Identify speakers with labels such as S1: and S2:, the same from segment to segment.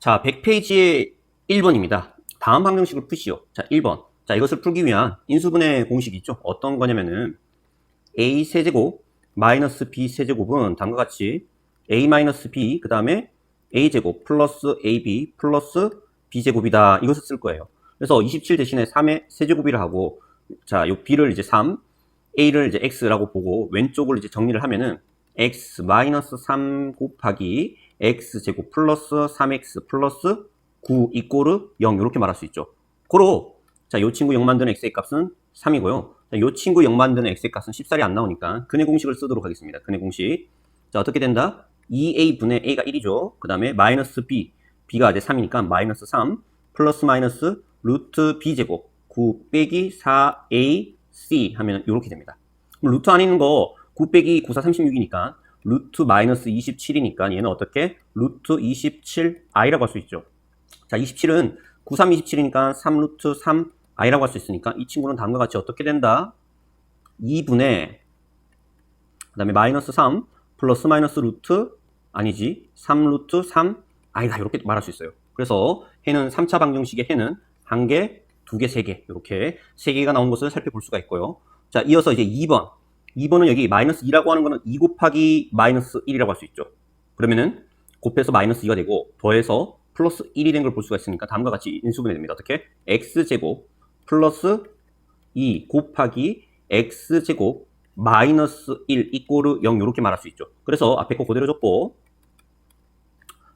S1: 자, 100페이지의 1번입니다. 다음 방정식을 푸시오. 자, 1번. 자, 이것을 풀기 위한 인수분해 공식이 있죠. 어떤 거냐면은 a 세제곱 마이너스 b 세제곱은 다음과 같이 a 마이너스 b 그 다음에 a 제곱 플러스 ab 플러스 b 제곱이다. 이것을 쓸 거예요. 그래서 27 대신에 3의 세제곱이라 하고 자, 요 b를 이제 3, a를 이제 x라고 보고 왼쪽을 이제 정리를 하면은 x 마이너스 3 곱하기 x 제곱 플러스 3x 플러스 9 이꼬르 0 이렇게 말할 수 있죠. 고로 자, 요 친구 0 만드는 x의 값은 3이고요. 자, 요 친구 0 만드는 x의 값은 14이 안 나오니까 근의 공식을 쓰도록 하겠습니다. 근의 공식. 자, 어떻게 된다? 2a분의 a가 1이죠. 그 다음에 마이너스 b, b가 이제 3이니까 마이너스 3 플러스 마이너스 루트 b 제곱 9 빼기 4ac 하면 이렇게 됩니다. 루트 안에 있는 거 9 빼기 9, 4, 36이니까 루트 마이너스 27이니까 얘는 어떻게? 루트 27i라고 할 수 있죠. 자, 27은 9, 3, 27이니까 3 루트 3i라고 할 수 있으니까 이 친구는 다음과 같이 어떻게 된다? 2분의 그 다음에 마이너스 3 플러스 마이너스 루트 아니지 3 루트 3 아니다 이렇게 말할 수 있어요. 그래서 해는 3차 방정식의 해는 한 개, 두 개, 세 개 이렇게 세 개가 나온 것을 살펴볼 수가 있고요. 자 이어서 이제 2번 2번은 여기 마이너스 2라고 하는 거는 2 곱하기 마이너스 1이라고 할 수 있죠. 그러면은 곱해서 마이너스 2가 되고 더해서 플러스 1이 된 걸 볼 수가 있으니까 다음과 같이 인수분해 됩니다. 어떻게? x제곱 플러스 2 곱하기 x제곱 마이너스 1 이꼬르 0 이렇게 말할 수 있죠. 그래서 앞에 거 그대로 줬고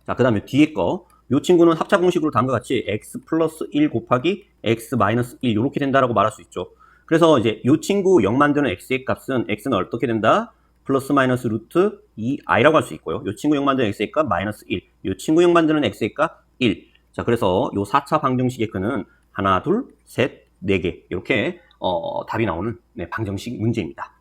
S1: 자, 그 다음에 뒤에 거. 요 친구는 합차 공식으로 다음과 같이 x 플러스 1 곱하기 x 마이너스 1 이렇게 된다라고 말할 수 있죠. 그래서 이제 요 친구 0 만드는 x의 값은 x는 어떻게 된다? 플러스 마이너스 루트 2i라고 할 수 있고요. 요 친구 0 만드는 x의 값 마이너스 1. 요 친구 0 만드는 x의 값 1. 자, 그래서 요 4차 방정식의 끈은 하나, 둘, 셋, 네 개. 이렇게 어, 답이 나오는 네, 방정식 문제입니다.